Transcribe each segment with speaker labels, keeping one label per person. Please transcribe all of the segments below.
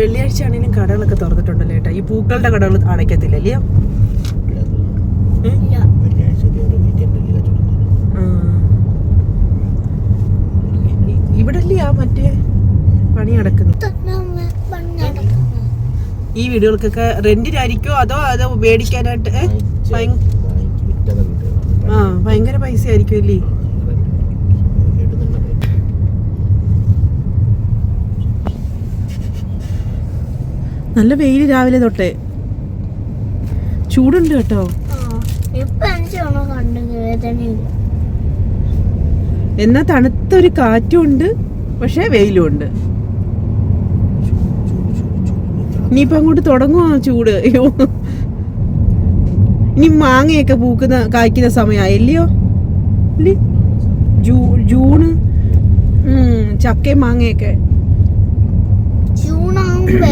Speaker 1: വെള്ളിയാഴ്ച ആണെങ്കിലും കടകളൊക്കെ തുറന്നിട്ടുണ്ടല്ലോ ഏട്ടാ. ഈ പൂക്കളുടെ കടകൾ അടയ്ക്കത്തില്ല അല്ലയോ
Speaker 2: തുടങ്ങും.
Speaker 1: ആ. മറ്റേ പണി നടക്കുന്നത്?
Speaker 3: നടക്കുന്നു
Speaker 1: ഈ വീടുകൾക്കൊക്കെ റെന്റിനായിരിക്കോ അതോ അത് മേടിക്കാനായിട്ട്. ആ ഭയങ്കര പൈസ ആയിരിക്കും അല്ലേ
Speaker 2: ആ, rent. വീട് നല്ല rent.
Speaker 1: നല്ല വെയിൽ രാവിലെ തൊട്ടേ. ചൂടുണ്ട് കേട്ടോ. എന്നാ തണുത്തൊരു കാറ്റും ഉണ്ട് പക്ഷെ വെയിലും ഉണ്ട്. ഇനിയിപ്പൊ അങ്ങോട്ട് തുടങ്ങുമോ ചൂട്? അയ്യോ. ഇനി മാങ്ങയൊക്കെ പൂക്കുന്ന കായ്ക്കുന്ന സമയമായില്ലയോ ജൂണ് ഉം, ചക്കയും മാങ്ങയൊക്കെ.
Speaker 3: ജൂണാകുമ്പോ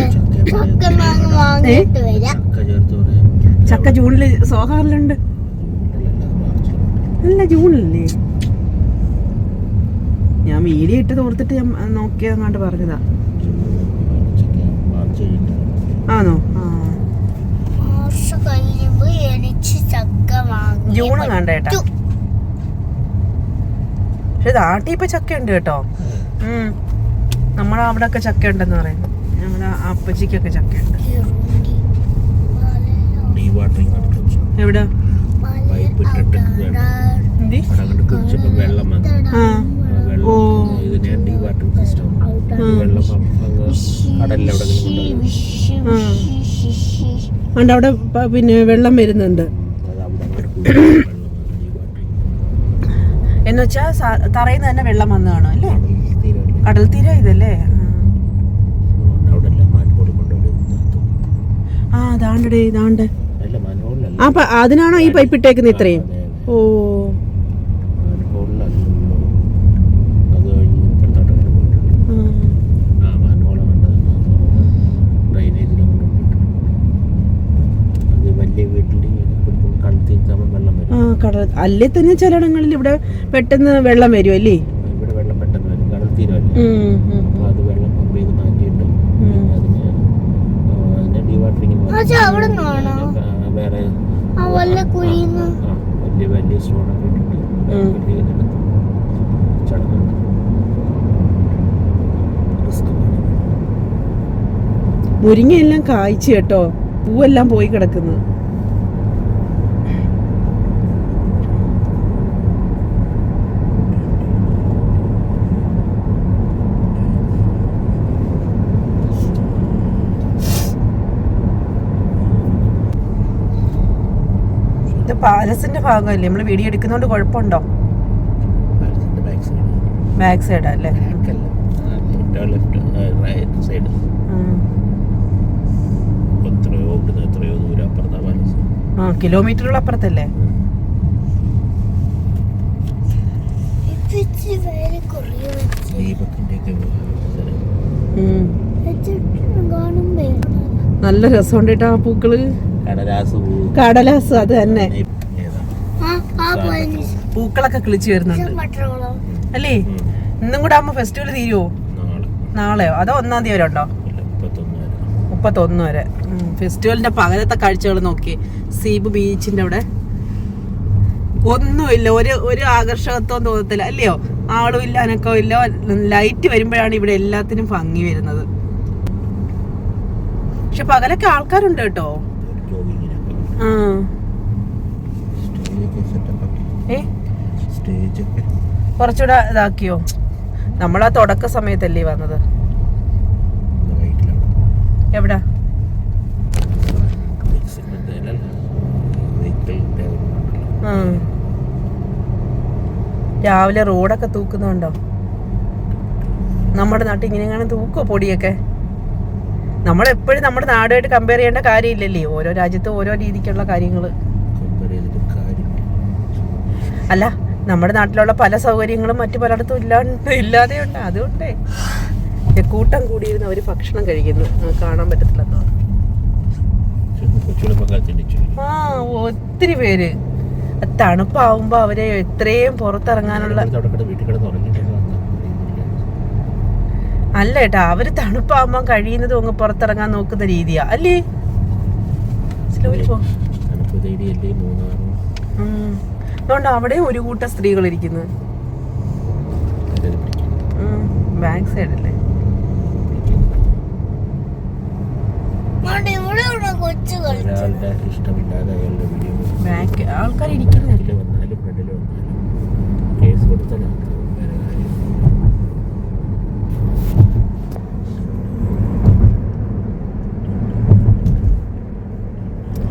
Speaker 3: ചക്ക
Speaker 1: ജൂണിൽ സോഹാറിലുണ്ട്. അല്ല ജൂണിലല്ലേ ഞാൻ വീഡിയോ ഇട്ട് തോർത്തിട്ട് ഞാൻ നോക്കിയതങ്ങാണ്ട് പറഞ്ഞതാ. ആണോ? ജൂണ് കണ്ട ഏട്ടാ. പക്ഷെ നാട്ടിൽ ഇപ്പൊ ചക്ക ഉണ്ട് കേട്ടോ ഉം. നമ്മളെ അവിടെ ഒക്കെ ചക്ക ഉണ്ടെന്ന് പറയുന്നു. ഞങ്ങളുടെ അപ്പച്ചിക്കൊക്കെ
Speaker 2: ചക്കയുണ്ട്.
Speaker 1: എവിടെ?
Speaker 2: വെള്ളം
Speaker 1: ഓ.
Speaker 2: സിസ്റ്റം വെള്ളം കടലിൽ
Speaker 1: അവിടെ പിന്നെ വെള്ളം വരുന്നുണ്ട്. എന്നുവെച്ചാ തറയിൽ തറയിൽ തന്നെ വെള്ളം വന്നു കാണും അല്ലേ? കടൽ തീര ഇതല്ലേ
Speaker 2: അവിടെ അല്ല മാൻഹോളിൽ കൊണ്ടുപോയി
Speaker 1: ആ ദാണ്ടടേ ദാണ്ട്
Speaker 2: അല്ല മാൻഹോളിലല്ല
Speaker 1: ആ പ- അതിനാണോ ഈ പൈപ്പ് ഇട്ടേക്കുന്നത് ഇത്രയും. ഓ. കടൽ അല്ലേ തന്നെ ചിലയിടങ്ങളിൽ ഇവിടെ പെട്ടെന്ന് വെള്ളം വരും അല്ലേ?
Speaker 2: ഇവിടെ വെള്ളം പെട്ടെന്ന് വരും. കടൽ തീരമല്ല വേറെ. വലിയ വലിയ സ്റ്റോണൊക്കെ ഇട്ടിട്ട് ചടങ്ങുണ്ട്
Speaker 1: മുരിങ്ങയെല്ലാം കായ്ച്ചു കേട്ടോ. പൂവെല്ലാം പോയി കിടക്കുന്നു ഇത് പാലസിന്റെ ഭാഗമല്ലേ? നമ്മൾ വീഡിയോ എടുക്കുന്നോണ്ട് കുഴപ്പമുണ്ടോ
Speaker 2: ബാക്ക് സൈഡ്
Speaker 1: അല്ലേ? ആ കിലോമീറ്ററുകൾ അപ്പുറത്തല്ലേ? നല്ല രസമുണ്ട് കേട്ടോ ആ പൂക്കൾ.
Speaker 2: കടലാസ്
Speaker 1: അത് തന്നെ. പൂക്കളൊക്കെ കിളിച്ചു വരുന്നുണ്ട്. അല്ലേ? ഇന്നും കൂടെ ആകുമ്പോ ഫെസ്റ്റിവൽ തീരുവോ?
Speaker 2: നാളെ.
Speaker 1: നാളെയോ? അതോ ഒന്നാം തീയതി വരെ ഉണ്ടോ?
Speaker 2: മുപ്പത്തൊന്ന് വരെ.
Speaker 1: ഫെസ്റ്റിവലിന്റെ പകലത്തെ കാഴ്ചകൾ നോക്കി. സീബ് ബീച്ചിന്റെ അവിടെ. ഒന്നുമില്ല. ഒരു ഒരു ആകർഷകത്വം തോന്നത്തില്ല. അല്ലയോ? ആളും ഇല്ല അനക്കോ ഇല്ല. ലൈറ്റ് വരുമ്പോഴാണ് ഇവിടെ എല്ലാത്തിനും ഭംഗി വരുന്നത്. പക്ഷെ പകലൊക്കെ ആൾക്കാരുണ്ട് കേട്ടോ. ആ. കുറച്ചുകൂടെ ഇതാക്കിയോ? നമ്മൾ ആ തുടക്ക സമയത്തല്ലേ വന്നത്? എവിടെ? രാവിലെ റോഡൊക്കെ തൂക്കുന്നുണ്ടോ? നമ്മുടെ നാട്ടിൽ ഇങ്ങനെ തൂക്കോ പൊടിയൊക്കെ? നമ്മളെപ്പോഴും നമ്മുടെ നാടുമായിട്ട് കമ്പയർ ചെയ്യേണ്ട കാര്യമില്ലല്ലേ? ഓരോ രാജ്യത്തും ഓരോ രീതിക്കുള്ള കാര്യങ്ങൾ
Speaker 2: കാര്യമില്ല
Speaker 1: അല്ല നമ്മുടെ നാട്ടിലുള്ള പല സൗകര്യങ്ങളും മറ്റു പലയിടത്തും ഇല്ലാണ്ട് ഇല്ലാതെ ഉണ്ട് അതുകൊണ്ടേ കൂട്ടം കൂടിയിരുന്ന് അവർ ഭക്ഷണം കഴിക്കുന്നു. കാണാൻ
Speaker 2: പറ്റത്തില്ല
Speaker 1: ആ ഒത്തിരി പേര്. തണുപ്പാവുമ്പോ അവരെ എത്രയും പുറത്തിറങ്ങാനുള്ള അല്ല ഏട്ടാ അവർ തണുപ്പാവുമ്പോ കഴിയുന്നതും അങ്ങ് പുറത്തിറങ്ങാൻ നോക്കുന്ന രീതിയാ. അല്ലേ? സ്ലോയിൽ പോ. അതുകൊണ്ട് അവിടെ ഒരു കൂട്ടം സ്ത്രീകൾ ഇരിക്കുന്നു. ബാക്ക് സൈഡല്ലേ ബാക്ക് ആൾക്കാർ ഇരിക്കുന്നില്ല
Speaker 2: കേസ്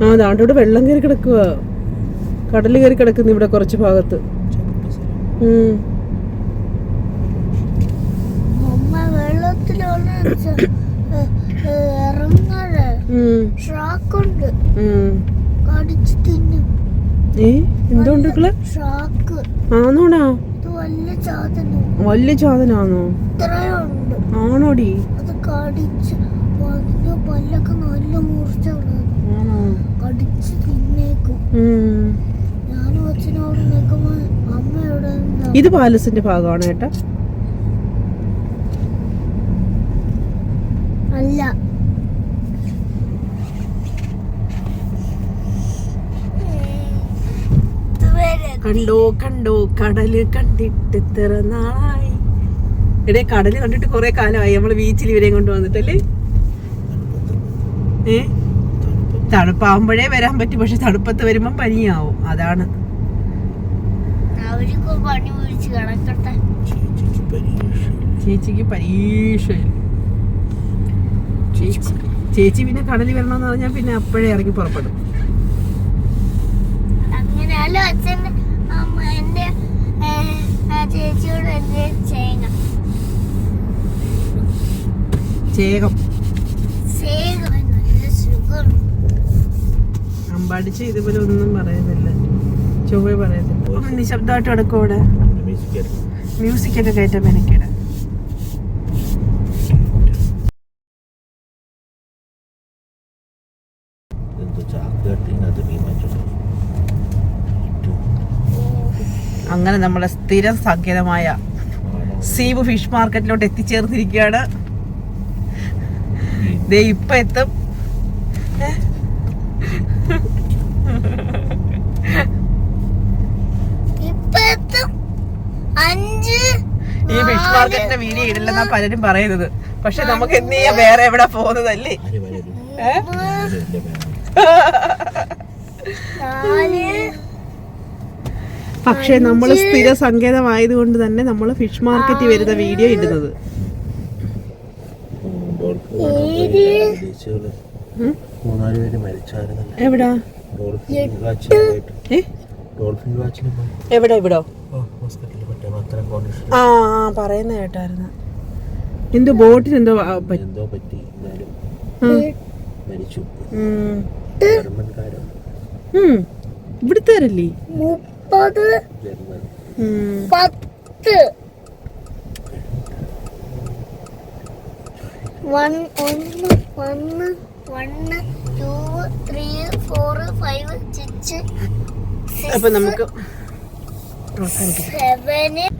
Speaker 1: ആ ദാണ്ടോട് വെള്ളം കയറി കിടക്കുക കടൽ കയറി കിടക്കുന്നു ഇവിടെ കുറച്ച് ഭാഗത്ത്.
Speaker 3: എന്തുകൊണ്ടിക്കൾ
Speaker 1: ആണോടാ?
Speaker 3: വലിയ സാധനം
Speaker 1: വലിയ ചാതനാണോ
Speaker 3: ഇത്രയുണ്ട്.
Speaker 1: ആണോടി?
Speaker 3: കടിച്ച് തിന്നേക്കും.
Speaker 1: ഇത് പാലസിന്റെ ഭാഗമാണ് ഏട്ടാ.
Speaker 3: അല്ല.
Speaker 1: കണ്ടോ കണ്ടോ കടൽ കണ്ടിട്ട് ഇത്ര നാളായി. എടേ കടൽ കണ്ടിട്ട് കുറെ കാലമായി. നമ്മൾ ബീച്ചിൽ ഇവരെയും കൊണ്ട് വന്നിട്ടല്ലേ? ഏ?
Speaker 2: തണുപ്പ്
Speaker 1: തണുപ്പാകുമ്പോഴേ വരാൻ പറ്റും പക്ഷെ തണുപ്പത്ത് വരുമ്പം പനിയാവും. അതാണ്.
Speaker 3: അവർക്ക് പണി കിടക്കട്ടെ.
Speaker 2: ചേച്ചിക്ക് പരീക്ഷ.
Speaker 1: ചേച്ചി ചേച്ചി പിന്നെ കടലിൽ വരണമെന്ന് പറഞ്ഞാൽ പിന്നെ അപ്പോഴേ ഇറങ്ങി പുറപ്പെടും.
Speaker 3: അങ്ങനെയല്ല അച്ഛൻ എന്റെ ചേച്ചിയോട് എന്റെ
Speaker 1: ചേകം അമ്പാടിച്ച് ഇതുപോലെ ഒന്നും പറയുന്നില്ല. ചൊവ്വ പറയുന്നില്ല നിശബ്ദമായിട്ട് കിടക്കും അവിടെ?
Speaker 2: മ്യൂസിക്
Speaker 1: ഒക്കെ കയറ്റാൻ മെനക്കേട്. അങ്ങനെ നമ്മളെ സ്ഥിരം സങ്കേതമായ സീബ് ഫിഷ് മാർക്കറ്റിലോട്ട് എത്തിച്ചേർന്നിരിക്കുകയാണ്. ദേ ഇപ്പൊ എത്തും ഏ?
Speaker 3: ഇപ്പൊ എത്തും അഞ്ച്
Speaker 1: ഈ ഫിഷ് മാർക്കറ്റിന്റെ വീഡിയോ ഇടില്ലെന്നാ പലരും പറയുന്നത്. പക്ഷെ നമുക്ക് എന്ത് ചെയ്യാ? വേറെ എവിടെ പോകുന്നതല്ലേ? പക്ഷെ നമ്മൾ സ്ഥിര സങ്കേതമായതുകൊണ്ട് തന്നെ നമ്മൾ ഫിഷ് മാർക്കറ്റിൽ വരുന്ന വീഡിയോ ഇടുന്നത്?
Speaker 2: മൂന്നാൽ പേര്
Speaker 1: എവിടാ?
Speaker 2: ഡോൾഫിൻ വാച്ചിന്
Speaker 1: എവിടെ ഇവിടോ ആ ആ പറയുന്ന കേട്ടായിരുന്നു. എന്തോ ബോട്ടിന് എന്തോ.
Speaker 2: എന്തോ പറ്റി? മരിച്ചു.
Speaker 1: ഇവിടുത്തേരല്ലേ?
Speaker 3: മുപ്പത്. പത്ത്. വൺ ഒന്ന് ഒന്ന് one two three four five six
Speaker 1: അപ്പൊ നമുക്ക് അവസാനിപ്പിക്കും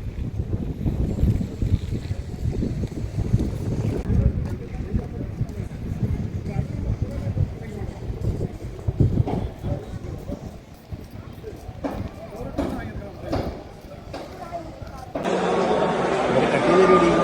Speaker 3: Thank you.